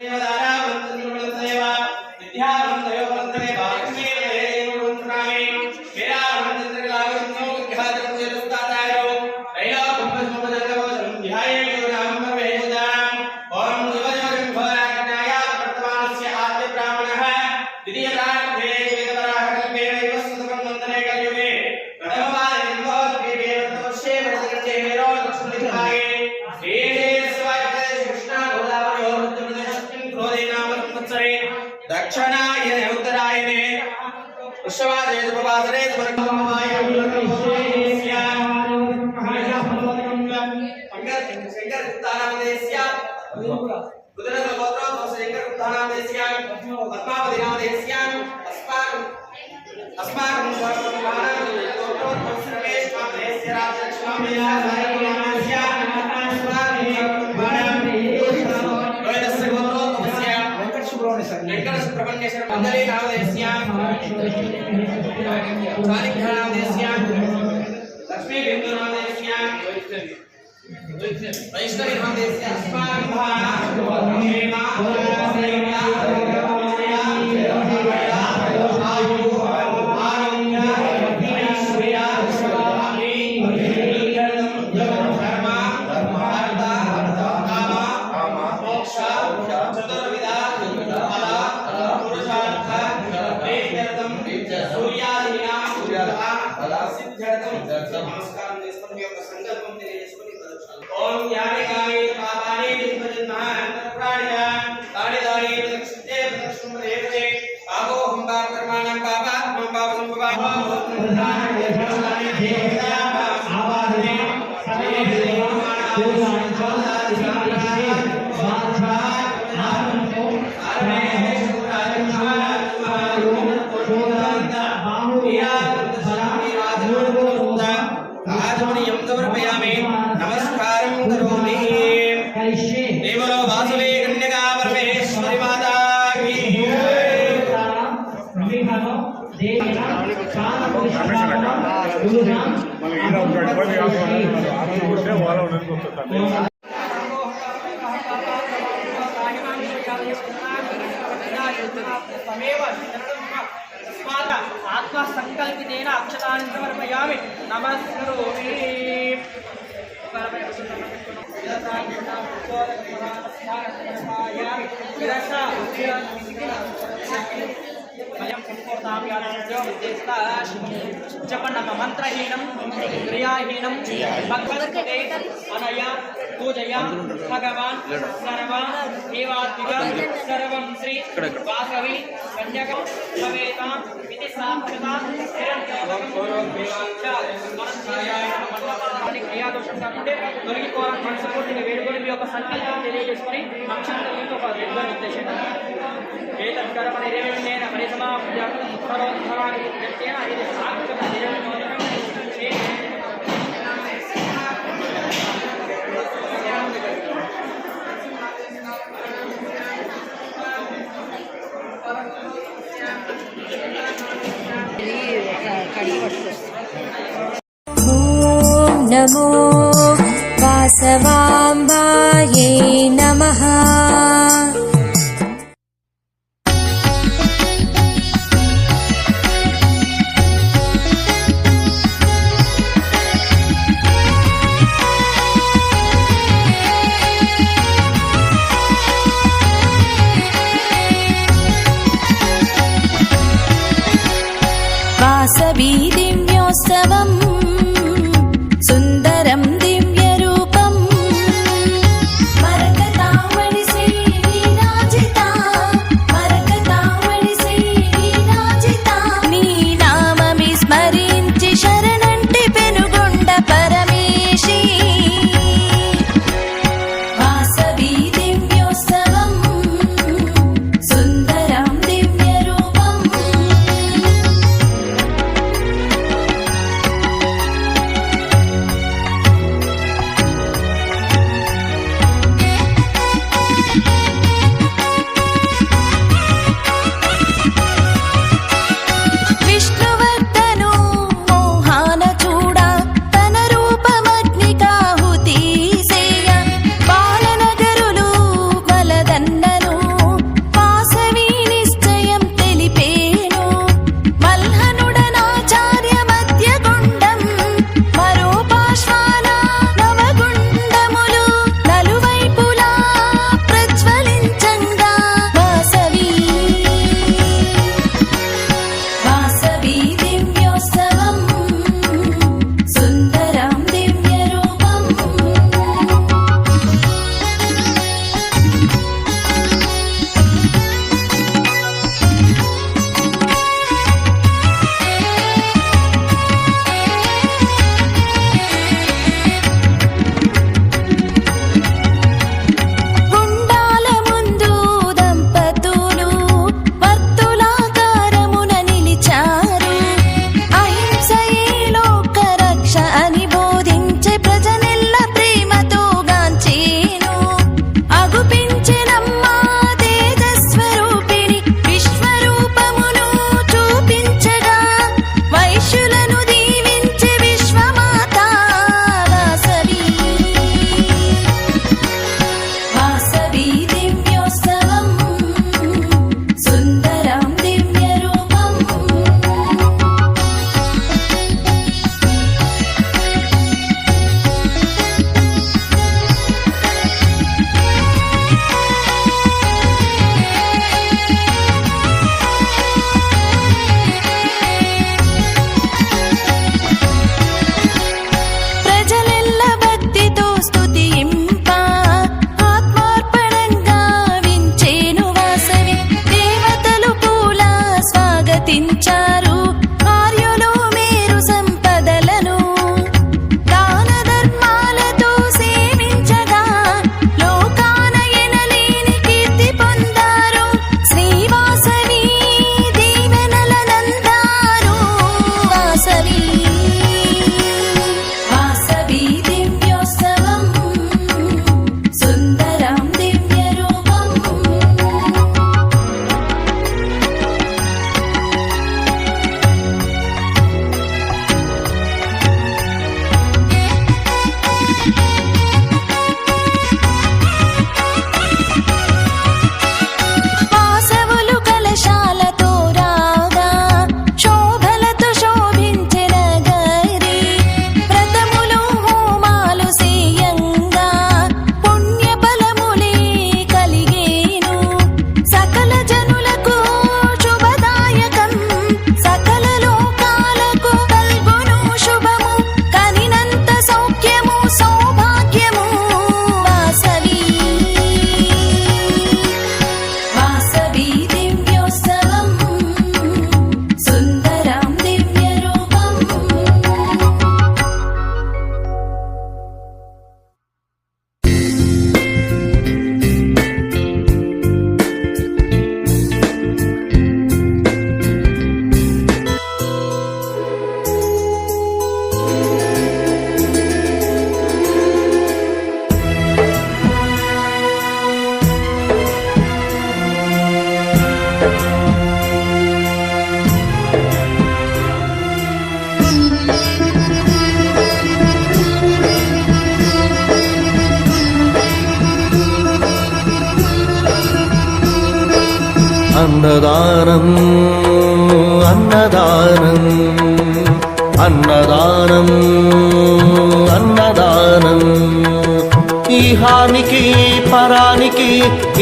Senhor, శంకరగుప్తానామదేశ్య పద్మావతినామదేశ్య అస్మాకం అస్మాకం సర్వేష్మామదేశ్య రాజలక్ష్మామదేశ్య Venkata Subrahmanyeswara మండలి నామదేశ్య చారిగ్రహ నామదేశ్య లక్ష్మీ బిందు నామదేశ్య వైష్ణవి ఆత్మ సంకల్పితేన అక్షరాన్ని సమర్పయామి నమస్కరు చెప్పండి అమ్మ మంత్రహీనం క్రియాహీనం. భగవద్గీతే అనయ పూజయ భగవాన్ సర్వ దేవాత్మిక సర్వం శ్రీ వాసవి కన్యకం భవేతాం ఇది సాక్షత క్రియాదోషం కాకుంటే తొలగిపోవాలని మనస్ఫూర్తిగా వేడుకొని మీ యొక్క సంకల్పం తెలియజేసుకొని అక్షంతలతో ఒక రెండు ఉద్దేశం ఏతత్కరమణ ఇరవేణ పరిసమాప్య సర్వోత్తరాన్ని नमो वासवाम्बायै नमः विचार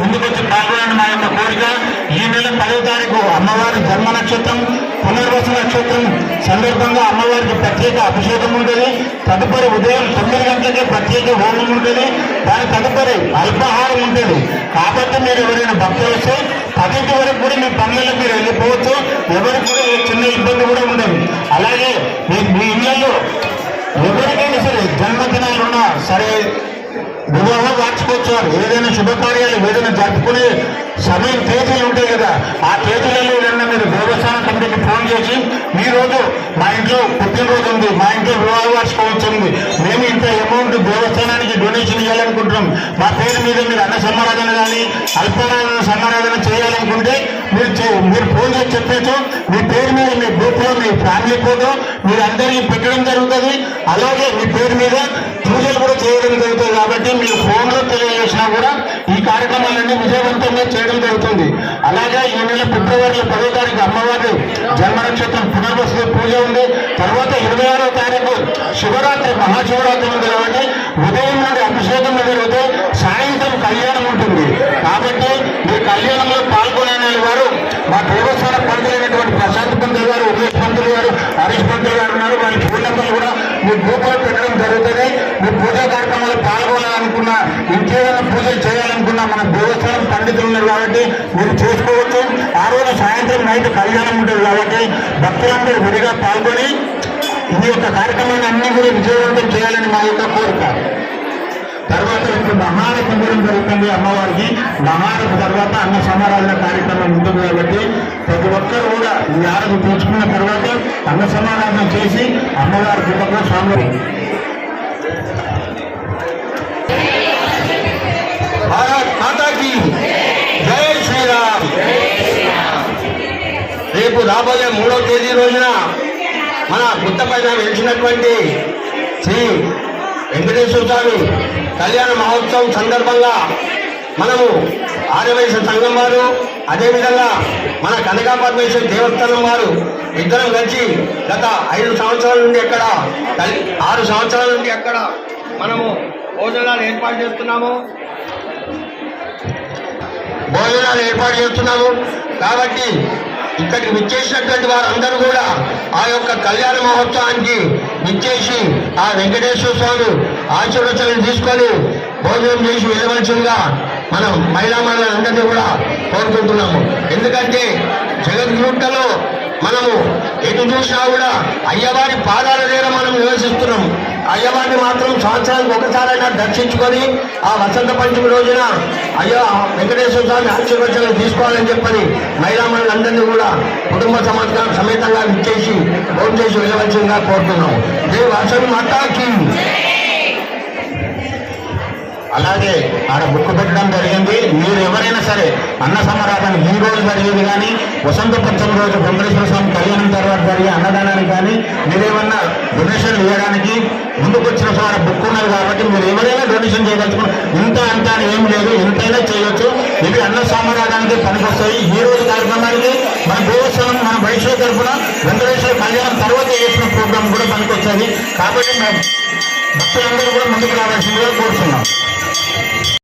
ముందుకొచ్చి పాల్గొనడం మా యొక్క కోరిక ఈ నెల పదవ తారీఖు అమ్మవారి జన్మ నక్షత్రం పునర్వస నక్షత్రం సందర్భంగా అమ్మవారికి ప్రత్యేక అభిషేకం ఉంటుంది. తదుపరి ఉదయం తొమ్మిది గంటలకే ప్రత్యేక హోమం ఉంటుంది. దాని తదుపరి అల్పాహారం ఉంటుంది. కాబట్టి మీరు ఎవరైనా భక్తులు వస్తే పదింటి వరకు కూడా మీ పనులలో మీరు వెళ్ళిపోవచ్చు. ఎవరికి కూడా చిన్న ఇబ్బంది కూడా ఉండదు అలాగే మీ మీ ఇళ్ళలో ఎవరికైనా సరే జన్మదినాలు ఉన్నా సరే వివాహ వార్షికోత్సవాలు ఏదైనా శుభకార్యాలు ఏదైనా జరుపుకునే సమయం తేదీలు ఉంటాయి కదా ఆ తేదీలలో నిన్న మీరు దేవస్థానం కమిటీకి ఫోన్ చేసి ఈ రోజు మా ఇంట్లో పుట్టినరోజు ఉంది మా ఇంట్లో వివాహ వార్షికోత్సవం ఉంది మేము ఇంత అమౌంట్ దేవస్థానానికి డొనేషన్ ఇవ్వాలనుకుంటున్నాం మా పేరు మీద మీరు అన్న సమారాధన కానీ అల్పనారాధన సమారాధన చేయాలనుకుంటే మీరు చే- మీరు ఫోన్ చేసి చెప్పచ్చు మీ పేరు మీద మీ గ్రూప్లో మీ ఫ్యామిలీ ఫోటో మీరు అందరికీ పెట్టడం జరుగుతుంది. అలాగే మీ పేరు మీద పూజలు చేయడం జరుగుతుంది కాబట్టి మీరు ఫోన్లో తెలియజేసినా కూడా ఈ కార్యక్రమాలన్నీ విజయవంతంగా చేయడం జరుగుతుంది. అలాగే ఈ నెల ఫిబ్రవరి పదో తారీఖు అమ్మవారి జన్మనక్షత్రం పునర్వసు పూజ ఉంది. తర్వాత ఇరవై ఆరో తారీఖు శివరాత్రి మహాశివరాత్రి ఉంది కాబట్టి ఉదయం నుండి అభిషేకం మొదలవుతే సాయంత్రం కళ్యాణం ఉంటుంది. కాబట్టి మీ కళ్యాణంలో పాల్గొనే వారు మా దేవస్థాన పంతులైనటువంటి ప్రశాంత్ పంతులు గారు ఉమేష్ పంతులు గారు హరీష్ పంతులు గారు ఉన్నారు. వారి ఫోన్ నెంబర్లు కూడా మీ గ్రూప్లో పెట్టడం జరుగుతుంది. మీ పూజా కార్యక్రమాలు పాల్గొనాలనుకున్నా ఇంకేదైనా పూజలు చేయాలనుకున్నా మన దేవస్థానం పండితులు ఉన్నారు కాబట్టి మీరు చేసుకోవచ్చు. ఆ రోజు సాయంత్రం నైట్ కళ్యాణం ఉంటుంది కాబట్టి భక్తులందరూ విడిగా పాల్గొని ఈ యొక్క కార్యక్రమాన్ని అన్ని కూడా విజయవంతం చేయాలని మా యొక్క కోరిక. తర్వాత ఇప్పుడు మహార పొందడం జరుగుతుంది అమ్మవారికి. మహారథ తర్వాత అన్న సమారాధన కార్యక్రమం ఉంటుంది కాబట్టి ప్రతి ఒక్కరు కూడా ఈ ఆరతి తీర్చుకున్న తర్వాత అన్న సమారాధన చేసి అమ్మవారి కృపకు స్వామి భారత్ మాతాకి జై శ్రీరామ్. రేపు రాబోయే మూడవ తేదీ రోజున మన గుత్తపైన వెలిసినటువంటి శ్రీ వెంకటేశ్వర స్వామి కళ్యాణ మహోత్సవం సందర్భంగా మనము ఆర్యవైశ్య సంఘం వారు అదేవిధంగా మన కనకా పరమేశ్వర దేవస్థానం వారు ఇద్దరం కలిసి గత ఐదు సంవత్సరాల నుండి ఎక్కడ ఆరు సంవత్సరాల నుండి ఎక్కడ మనము భోజనాలు ఏర్పాటు చేస్తున్నాము? భోజనాలు ఏర్పాటు చేస్తున్నాము. కాబట్టి ఇక్కడికి విచ్చేసినటువంటి వారందరూ కూడా ఆ యొక్క కళ్యాణ మహోత్సవానికి విచ్చేసి ఆ వెంకటేశ్వర స్వామి ఆశీర్వచనం తీసుకొని భోజనం చేసి వెళ్ళవలసిందిగా మనం మహిళా మహిళలందరినీ కూడా కోరుకుంటున్నాము. ఎందుకంటే జగద్గుట్టలో మనము ఎటు చూసినా కూడా అయ్యవారి పాదాల దగ్గర మనం నివసిస్తున్నాం. అయ్యవారిని మాత్రం సంవత్సరానికి ఒకసారైనా దర్శించుకొని ఆ వసంత పంచమి రోజున అయ్యో వెంకటేశ్వర స్వామి ఆశీర్వచనం తీసుకోవాలని చెప్పని మహిళా మనులందరినీ కూడా కుటుంబ సమేత సమేతంగా విచ్చేసి భోజనం చేసి వెళ్ళవలసిందిగా కోరుతున్నాం దేవు అసలు మాతాకి అలాగే ఆడ బుక్ పెట్టడం జరిగింది. మీరు ఎవరైనా సరే అన్న సమరాధన ఈ రోజు జరిగేది కానీ వసంత పంచమి రోజు వెంకటేశ్వర స్వామి కళ్యాణం తర్వాత జరిగే అన్నదానానికి కానీ మీరేమన్నా డొనేషన్లు ఇవ్వడానికి ముందుకు వచ్చిన సార్ బుక్ ఉన్నది కాబట్టి మీరు ఎవరైనా డొనేషన్ చేయదలుచుకున్న ఇంత అంత అని ఏం లేదు. ఎంతైనా చేయొచ్చు. ఇవి అన్న సమారాధానికి పనికొస్తాయి. ఈ రోజు కార్యక్రమానికి మన దేవస్థానం మన వైశ్వ తరఫున వెంకటేశ్వర కళ్యాణం తర్వాత చేసిన ప్రోగ్రాం కూడా పనికొస్తుంది కాబట్టి మేము భక్తులందరూ కూడా ముందుకు రావాల్సిందిగా కోరుతున్నాం. Thank you.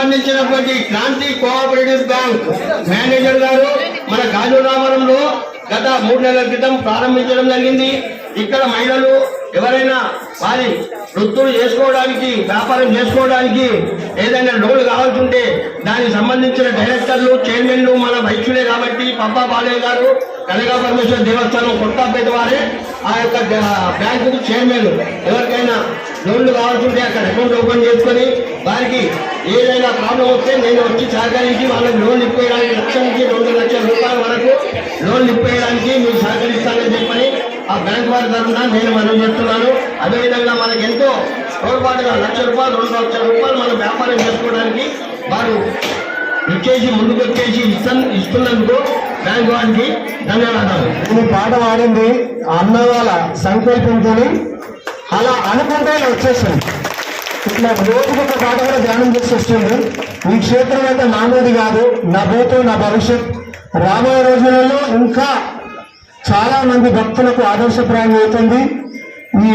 సంబంధించినటువంటి క్రాంతి కోఆపరేటివ్ బ్యాంక్ మేనేజర్ గారు మన గాజురామరంలో గత మూడు నెలల క్రితం ప్రారంభించడం జరిగింది. ఇక్కడ మహిళలు ఎవరైనా వారి వృత్తులు చేసుకోవడానికి వ్యాపారం చేసుకోవడానికి ఏదైనా లోన్ కావాల్సి ఉంటే దానికి సంబంధించిన డైరెక్టర్లు చైర్మన్లు మన వైద్యులే కాబట్టి పప్పా బాలయ్య గారు కనకా పరమేశ్వర దేవస్థానం కొత్తపేట వారే ఆ యొక్క బ్యాంకుకు చైర్మన్ ఎవరికైనా లోన్లు కావాల్సి ఉంటే అక్కడ అకౌంట్ ఓపెన్ చేసుకొని వారికి ఏదైనా ప్రాబ్లం వస్తే నేను వచ్చి సహకరించి వాళ్ళకి లోన్ ఇప్పేయడానికి లక్ష నుంచి రెండు లక్షల రూపాయల వరకు లోన్ ఇప్పేయడానికి మీరు సహకరిస్తానని చెప్పని ఆ బ్యాంక్ వారి తరఫున నేను మనం చెప్తున్నాను అదేవిధంగా మనకి ఎంతో తోడ్పాటుగా లక్ష రూపాయలు రెండు లక్షల రూపాయలు మనం వ్యాపారం చేసుకోవడానికి వారు ఇచ్చేసి ముందుకు వచ్చేసి ఇస్తున్నందుకు బ్యాంక్ వారికి ధన్యవాదాలు. ఈ పాట పాడింది అన్న వాళ్ళ సంకల్పంతో అలా అనుకుంటే ఇలా ఇట్లా రోజుకు ఒక పాట కూడా ధ్యానం చేసి వస్తుంది ఈ క్షేత్రం అయితే మామూలు కాదు నా భూతో నా భవిష్యత్. రాబోయే రోజులలో ఇంకా చాలా మంది భక్తులకు ఆదర్శప్రాయం అవుతుంది. ఈ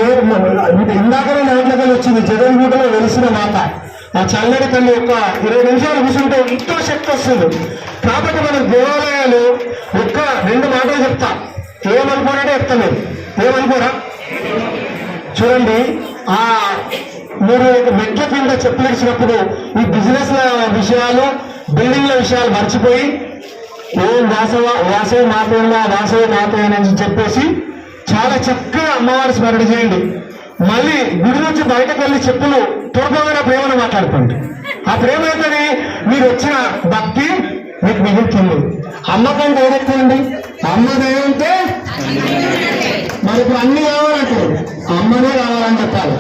ఇందాకనే నోట్లకి వచ్చింది జగన్గూటలో వెలిసిన మాట. ఆ చల్లడి తల్లి యొక్క ఇరవై నిమిషాలు కూర్చుంటే ఎంతో శక్తి వస్తుంది. కాబట్టి మన దేవాలయాలు ఒక్క రెండు మాటలు చెప్తా. ఏమనుకోనంటే చెప్తాను. ఏమనుకోరా? చూడండి ఆ మీరు మెట్ల కింద చెప్పులిచ్చినప్పుడు ఈ బిజినెస్ విషయాలు బిల్డింగ్ల విషయాలు మర్చిపోయి ఏం వాసవ వాసవి మాతేనా వాసవి మాతేనా అని చెప్పేసి చాలా చక్కగా అమ్మవారి స్మరణ చేయండి. మళ్ళీ గుడి నుంచి బయటకు వెళ్ళి చెప్పులు తోడుకోమైన ప్రేమను మాట్లాడుకోండి. ఆ ప్రేమ ఏంటని మీరు వచ్చిన భక్తి మీకు మిగులుతుంది అమ్మకం ఏదెక్కువండి అమ్మ దేవుంటే మరి ఇప్పుడు అన్ని కావాలంటారు అమ్మనే కావాలని చెప్పాలి.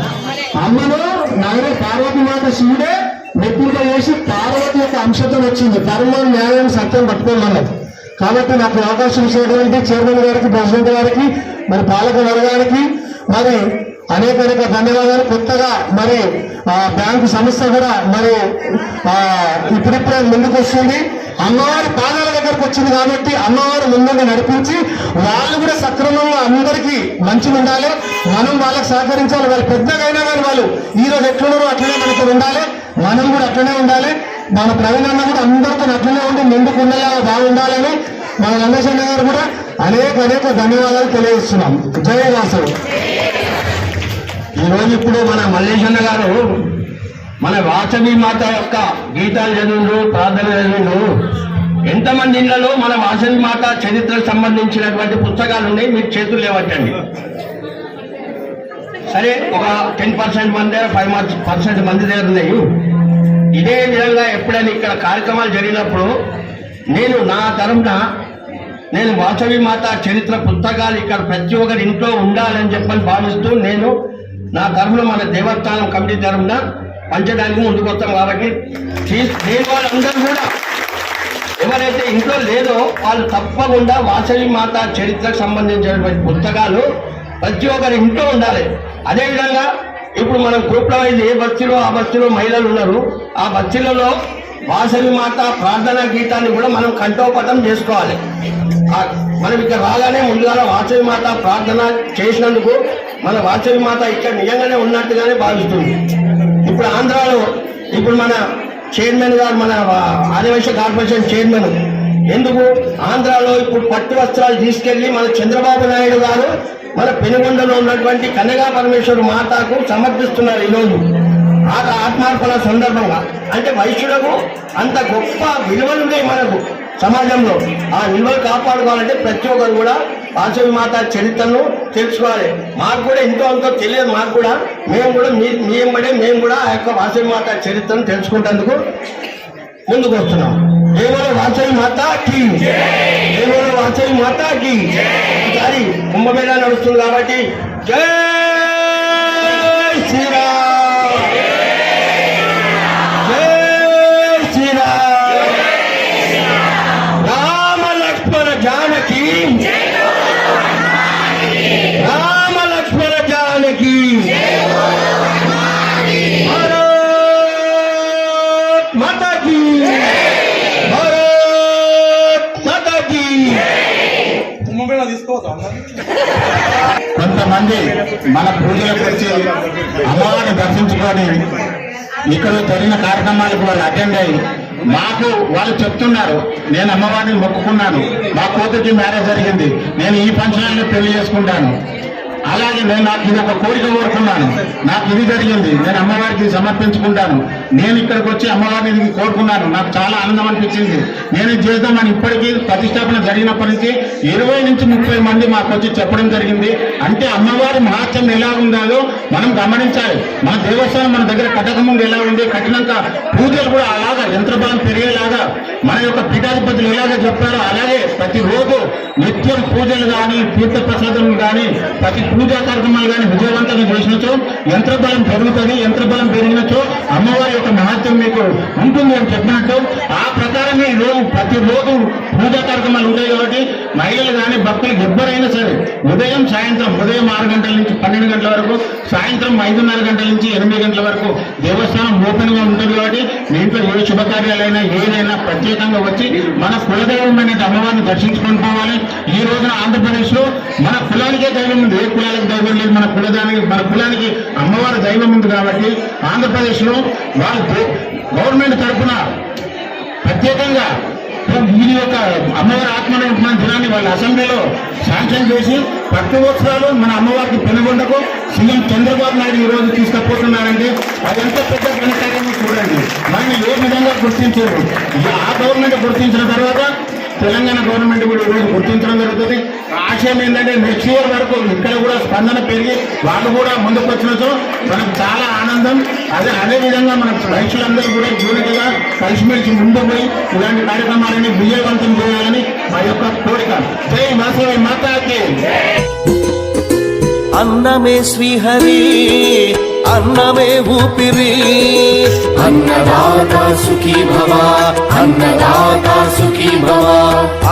అమ్మను నగర పార్వతి మాత శివుడే నెప్పుడుగా చేసి పార్వతి యొక్క అంశతో వచ్చింది. ధర్మం న్యాయం సత్యం పట్టుకోమన్నది కాబట్టి నాకు అవకాశం ఇచ్చినటువంటి చైర్మన్ గారికి ప్రెసిడెంట్ గారికి మరి పాలక వర్గానికి మరి అనేక అనేక ధన్యవాదాలు. కొత్తగా మరి బ్యాంకు సంస్థ కూడా మరి ఇప్పుడిప్పుడే ముందుకు వస్తుంది. అమ్మవారి పాదాల దగ్గరకు వచ్చింది కాబట్టి అమ్మవారు ముందుగా నడిపించి వాళ్ళు కూడా సక్రమంగా అందరికీ మంచిగా ఉండాలి. మనం వాళ్ళకి సహకరించాలి. వాళ్ళు పెద్దగా అయినా కానీ వాళ్ళు ఈ రోజు ఎట్లున్నారో అట్లనే మనతో ఉండాలి. మనం కూడా అట్లనే ఉండాలి. మన ప్రవీణ్ అన్న కూడా అందరితో అట్లనే ఉండి ముందుకు ఉండేలాగా బాగుండాలని మన రమేష్ అన్న గారు కూడా అనేక అనేక ధన్యవాదాలు తెలియజేస్తున్నాం. జయ వాసవి ఈ రోజు ఇప్పుడు మన మల్లేశన్న గారు మన వాసవి మాత యొక్క గీతాలు చదివిండు ప్రార్థన చదివిండు ఎంతమంది ఇళ్ళలో మన వాసవి మాత చరిత్రకు సంబంధించినటువంటి పుస్తకాలు ఉన్నాయి మీరు చేతులు లేవట్టండి సరే ఒక టెన్ పర్సెంట్ మంది దగ్గర ఫైవ్ పర్సెంట్ మంది దగ్గర ఉన్నాయి. ఇదే విధంగా ఎప్పుడైనా ఇక్కడ కార్యక్రమాలు జరిగినప్పుడు నేను నా తరఫున నేను వాసవి మాత చరిత్ర పుస్తకాలు ఇక్కడ ప్రతి ఒక్కరి ఇంట్లో ఉండాలని చెప్పని భావిస్తూ నేను నా తరఫున మన దేవస్థానం కమిటీ తరఫున పంచడానికి ముందుకు వస్తాం కాబట్టి లేని వాళ్ళందరూ కూడా ఎవరైతే ఇంట్లో లేదో వాళ్ళు తప్పకుండా వాసవి మాత చరిత్రకు సంబంధించినటువంటి పుస్తకాలు ప్రతి ఒక్కరి ఇంట్లో ఉండాలి. అదేవిధంగా ఇప్పుడు మనం గ్రూప్లో అయితే ఏ బస్తీలో ఆ బస్తీలో మహిళలు ఉన్నారు. ఆ బస్తీలలో వాసవి మాత ప్రార్థనా గీతాన్ని కూడా మనం కంఠోపతం చేసుకోవాలి. మనం ఇక్కడ రాగానే ముందుగా వాచవి మాత ప్రార్థన చేసినందుకు మన వాచవి మాత ఇక్కడ నిజంగానే ఉన్నట్టుగానే భావిస్తుంది. ఇప్పుడు ఆంధ్రాలో ఇప్పుడు మన చైర్మన్ గారు మన ఆదివేశ కార్పొరేషన్ చైర్మన్ ఎందుకు? ఆంధ్రాలో ఇప్పుడు పట్టు వస్త్రాలు తీసుకెళ్ళి మన చంద్రబాబు నాయుడు గారు మన పెనుగొండలో ఉన్నటువంటి కనగా పరమేశ్వరు మాతకు సమర్పిస్తున్నారు ఈరోజు. ఆ ఆత్మార్పణ సందర్భంగా అంటే వైశ్యులకు అంత గొప్ప విలువలు ఉన్నాయి మనకు సమాజంలో. ఆ విలువలు కాపాడుకోవాలంటే ప్రతి ఒక్కరు కూడా వాసవి మాత చరిత్రను తెలుసుకోవాలి. మాకు కూడా ఎంతో అంతో తెలియదు మాకు కూడా. మేము కూడా మీ మీ వెంబడే మేము కూడా ఆ యొక్క వాసవి మాత చరిత్రను తెలుసుకుంటేందుకు ముందుకు వస్తున్నాం. ఏమో వాసవి మాతాకి ఏమో వాసవి మాతాకి ఈసారి కుంభమేళా నడుస్తుంది కాబట్టి జై. కొంతమంది మన పూజలకు వచ్చి అమ్మవారిని దర్శించుకొని ఇక్కడ జరిగిన కార్యక్రమాలకు వాళ్ళు అటెండ్ అయ్యి మాకు వాళ్ళు చెప్తున్నారు నేను అమ్మవారిని మొక్కుకున్నాను మా కూతురికి మ్యారేజ్ జరిగింది నేను ఈ ఫంక్షన్ పెళ్ళి చేసుకుంటాను. అలాగే నేను నాకు ఇది ఒక కోరిక కోరుకున్నాను నాకు ఇది జరిగింది నేను అమ్మవారికి సమర్పించుకుంటాను. నేను ఇక్కడికి వచ్చి అమ్మవారిని కోరుకున్నాను. నాకు చాలా ఆనందం అనిపించింది. నేను చేద్దామని ఇప్పటికీ ప్రతిష్టాపన జరిగినప్పటి నుంచి ఇరవై నుంచి ముప్పై మంది మాకు వచ్చి చెప్పడం జరిగింది. అంటే అమ్మవారి మహాత్యం ఎలా ఉందో మనం గమనించాలి. మన దేవస్థానం మన దగ్గర కట్టక ముందు ఎలా ఉంది కట్టినాక పూజలు కూడా అలాగా యంత్రబలం పెరిగేలాగా మన యొక్క పీఠాధిపతులు ఎలాగ చెప్పారో అలాగే ప్రతిరోజు నిత్యం పూజలు కానీ తీర్థ ప్రసాదం కానీ ప్రతి పూజా కార్యక్రమాలు కానీ విజయవంతంగా చేసినచో యంత్రబలం పెరుగుతుంది యంత్రబలం పెరిగినచో అమ్మవారి యొక్క మహత్యం మీకు ఉంటుంది అని చెప్పినట్టు ఆ ప్రకారమే ఈరోజు ప్రతిరోజు పూజా కార్యక్రమాలు ఉంటాయి కాబట్టి మహిళలు కానీ భక్తులు ఎవ్వరైనా సరే ఉదయం సాయంత్రం ఉదయం ఆరు గంటల నుంచి పన్నెండు గంటల వరకు సాయంత్రం ఐదున్నర గంటల నుంచి ఎనిమిది గంటల వరకు దేవస్థానం ఓపెన్గా ఉంటుంది కాబట్టి మీ ఇంట్లో ఏ శుభకార్యాలైనా ఏదైనా ప్రత్యేకంగా వచ్చి మన కులదైవం అనేది అమ్మవారిని దర్శించుకొని పోవాలి. ఈ రోజున ఆంధ్రప్రదేశ్లో మన కులానికే దైవం ఉంది. ఏ కులాలకు దైవం లేదు? మన కులదానికి మన కులానికి అమ్మవారి దైవం ఉంది కాబట్టి ఆంధ్రప్రదేశ్లో వాళ్ళు గవర్నమెంట్ తరఫున ప్రత్యేకంగా వీరి యొక్క అమ్మవారి ఆత్మనిర్భర దినాన్ని వాళ్ళ అసెంబ్లీలో శాంక్షన్ చేసి పట్టు మన అమ్మవారికి పెనుగొండకు సీఎం చంద్రబాబు నాయుడు ఈ రోజు తీసుకుపోతున్నారంటే అది ఎంత పెద్ద ఘనకార్యమో చూడండి. మనం ఏ విధంగా గుర్తించారు? ఇక ఆ గవర్నమెంట్ గుర్తించిన తర్వాత తెలంగాణ గవర్నమెంట్ కూడా ఈ రోజు గుర్తించడం జరుగుతుంది. ఆశయం ఏంటంటే నెక్స్ట్ ఇయర్ వరకు ఇక్కడ కూడా స్పందన పెరిగి వాళ్ళు కూడా ముందుకు వచ్చినచో మనకు చాలా ఆనందం. అదే అదే విధంగా మన రైతులందరూ కూడా యూనిట్గా కలిసిమెలిసి ముందు పోయి ఇలాంటి కార్యక్రమాలని విజయవంతం చేయాలని మా యొక్క కోరిక. జై మాసవి మాతాకి. అన్నమే శ్రీహరి అన్నమే ఊపిరి. అన్నదాత సుఖీ భవ అన్నదాత సుఖీ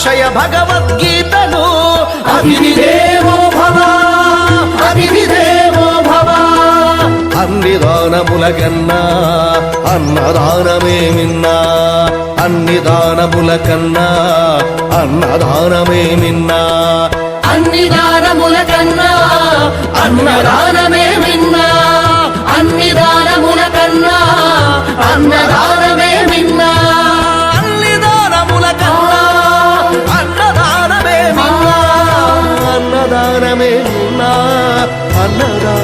అక్షయ భగవద్గీతను అభిదేవో భవ అభిదేవో భవ. అన్ని దానములగన్నా అన్నదానమే మిన్నా. అన్ని దానముల కన్నా అన్నదానమే మిన్నా. అన్ని దానముల కన్నా అన్నదానమే మిన్నా. అన్ని దానముల కన్నా అన్నదాన ప్రాణమే నా అన్నదా